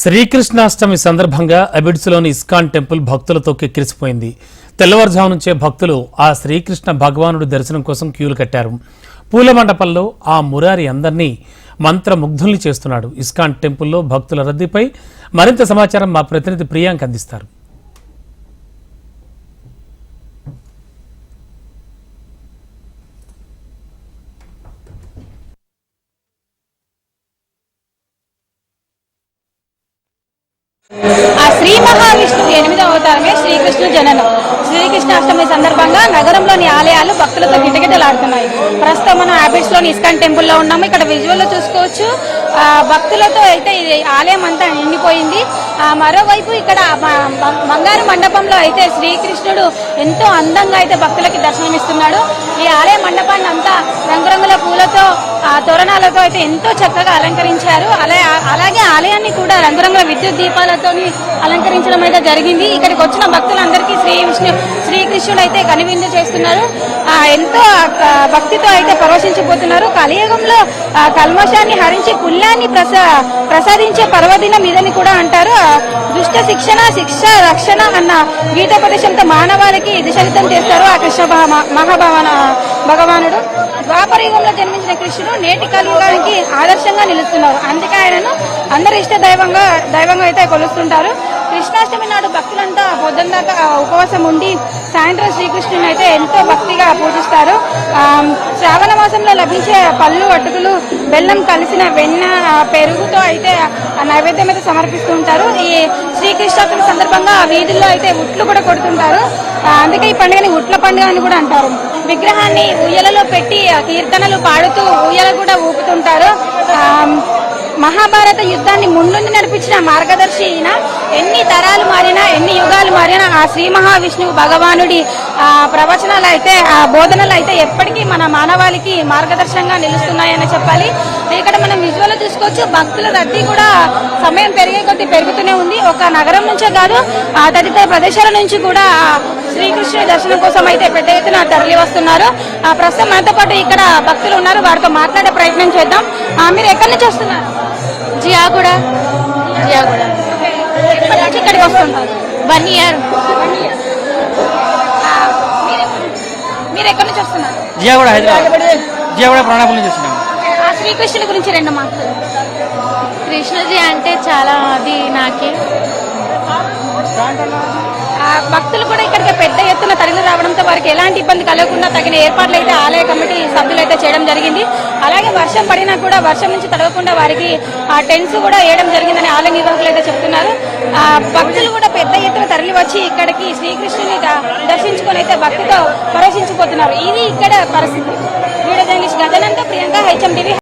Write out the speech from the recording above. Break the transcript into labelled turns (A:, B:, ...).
A: శ్రీకృష్ణాష్టమి సందర్భంగా అబిడ్స్లోని ISKCON temple భక్తులతో కిక్కిరిసిపోయింది. తెల్లవారుజాము నుంచే భక్తులు ఆ శ్రీకృష్ణ భగవానుడి దర్శనం కోసం క్యూలు కట్టారు. పూల మండపంలో ఆ మురారి అందరినీ మంత్రముగ్ధుల్ని చేస్తున్నాడు. ఇస్కాన్ టెంపుల్లో భక్తుల రద్దీపై మరింత సమాచారం మా ప్రతినిధి ప్రియాంక్ అందిస్తారు.
B: ఆ శ్రీ మహావిష్ణువు ఎనిమిదవ అవతారమే శ్రీకృష్ణ జననం. శ్రీకృష్ణాష్టమి సందర్భంగా నగరంలోని ఆలయాలు భక్తులతో గిటగిటలాడుతున్నాయి. ప్రస్తుతం మనం హ్యాబిట్స్లోని ఇస్కాన్ టెంపుల్లో ఉన్నాము. ఇక్కడ విజువల్లో చూసుకోవచ్చు. ఆ, భక్తులతో అయితే ఆలయం అంతా నిండిపోయింది. ఆ, మరోవైపు ఇక్కడ బంగారు మండపంలో అయితే శ్రీకృష్ణుడు ఎంతో అందంగా అయితే భక్తులకి దర్శనమిస్తున్నాడు. ఈ ఆలయ మండపాన్ని అంతా రంగురంగుల పూలతో ఆ తోరణాలతో అయితే ఎంతో చక్కగా అలంకరించారు. అలా అలాగే ఆలయాన్ని కూడా రంగురంగుల విద్యుత్ దీపాలతోని అలంకరించడం అయితే జరిగింది. ఇక్కడికి వచ్చిన భక్తులందరికీ శ్రీ విష్ణు శ్రీకృష్ణుడు అయితే కనువిందు చేస్తున్నారు. ఎంతో భక్తితో అయితే పరవశించిపోతున్నారు కలియుగంలో కల్మషాన్ని హరించి పుల్యాన్ని ప్రసా ప్రసాదించే పర్వదినం ఇదని కూడా అంటారు. దుష్ట శిక్షణ శిక్ష రక్షణ అన్న గీతోపదేశంతో మానవాళికి దిశలితం చేస్తారు ఆ కృష్ణ భగవా- మహాభవన భగవానుడు ద్వాపరయుగంలో జన్మించిన కృష్ణుడు నేటి కలియుగానికి ఆదర్శంగా నిలుస్తున్నారు. అందుకే ఆయనను అందరి ఇష్ట దైవంగా దైవంగా అయితే కొలుస్తుంటారు. కృష్ణాష్టమి నాడు భక్తులంతా పొద్దున్న దాకా ఉపవాసం ఉండి సాయంత్రం శ్రీకృష్ణుని అయితే ఎంతో భక్తిగా పూజిస్తారు. శ్రావణ మాసంలో లభించే పళ్ళు అటుకులు బెల్లం కలిసిన వెన్న పెరుగుతో అయితే నైవేద్యం అయితే సమర్పిస్తూ ఉంటారు. ఈ శ్రీకృష్ణాష్టమి సందర్భంగా వీధుల్లో అయితే ఉట్లు కూడా కొడుతుంటారు. అందుకే ఈ పండుగని ఉట్ల పండుగ అని కూడా అంటారు. విగ్రహాన్ని ఊయలలో పెట్టి ఆ, కీర్తనలు పాడుతూ ఊయల కూడా ఊపుతుంటారు. మహాభారత యుద్ధాన్ని ముందుండి నడిపించిన మార్గదర్శి ఈయన. ఎన్ని తరాలు మారినా ఎన్ని యుగాలు మారినా ఆ శ్రీ మహావిష్ణువు భగవానుడి ప్రవచనాలు అయితే ఆ బోధనలు అయితే ఎప్పటికీ మన మానవాళికి మార్గదర్శనంగా నిలుస్తున్నాయని చెప్పాలి. చూసుకోవచ్చు. భక్తుల రద్దీ కూడా సమయం పెరిగే కొద్దీ పెరుగుతూనే ఉంది. ఒక నగరం నుంచే కాదు ఆ తదితర ప్రదేశాల నుంచి కూడా ఆ శ్రీకృష్ణుడి దర్శనం కోసం అయితే పెద్ద ఎత్తున తరలి వస్తున్నారు. ఆ ప్రస్తుతం మనతో పాటు ఇక్కడ భక్తులు ఉన్నారు. వారితో మాట్లాడే ప్రయత్నం చేద్దాం. ఆ, మీరు ఎక్కడి నుంచి వస్తున్నారు?
C: జియాగూడ. జియాగూడ.
B: ఎప్పటి నుంచి ఇక్కడికి వస్తుంటారు?
C: One year.
B: మీరు- మీరు ఎక్కడి నుంచి వస్తున్నారు?
D: జియాగూడ హైదరాబాద్. జియాగూడ. ప్రాణాపురం నుంచి
B: ఆ శ్రీకృష్ణుడి గురించి రెండు మాటలు.
C: కృష్ణజీ అంటే చాలా అది నాకే.
B: భక్తులు కూడా ఇక్కడికి పెద్ద ఎత్తున తరలి రావడంతో వారికి ఎలాంటి ఇబ్బంది కలగకుండా తగిన ఏర్పాట్లు అయితే ఆలయ కమిటీ సభ్యులు అయితే చేయడం జరిగింది. అలాగే వర్షం పడినా కూడా వర్షం నుంచి తడవకుండా వారికి ఆ టెంట్స్ కూడా వేయడం జరిగిందని ఆలయ నిర్వాహకులు అయితే చెప్తున్నారు. ఆ, భక్తులు కూడా పెద్ద ఎత్తున తరలి వచ్చి ఇక్కడికి శ్రీకృష్ణుని దర్శించుకొని అయితే భక్తితో పరవశించిపోతున్నారు. ఇది ఇక్కడ పరిస్థితి. వీడియో జర్నలిస్ట్ గజనంతో ప్రియాంక హెచ్ఎం